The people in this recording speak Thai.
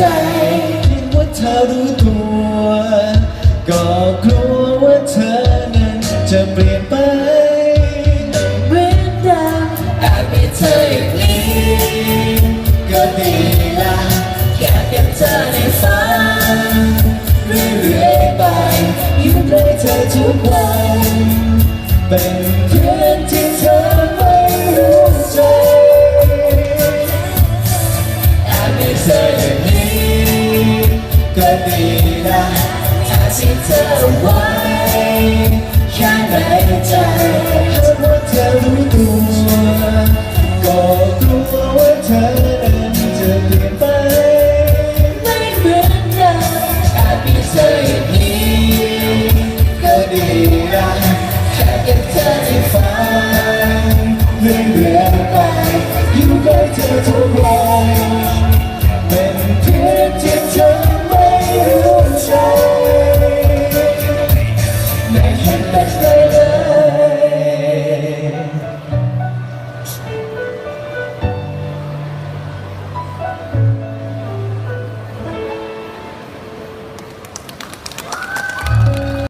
จ คิดว่าเธอรู้ตัว ก็กลัวว่าเธอนั้นจะเปลี่ยนไปเหมือนดาวอแอบมีเธออีกนิดก็ดีละแค่เก็บเธอในฝันเรื่อยๆไปยิ้มให้เธอทุกวันเป็นเพื่อนที่เธอไม่รู้ใจอยากมีเธอ ดีนะถ้าสิเธอไว้แค่ในใจเธอว่าเธอรู้ตัวก็กลัวว่าเธอนั้นจะเปลี่ยนไปไม่เหมือนเดิมอาจมีเธออย่างนี้ก็ดีนะแค่เก็บเธอในฝันเรื่อยๆไปอยู่กับเธอทุกวัน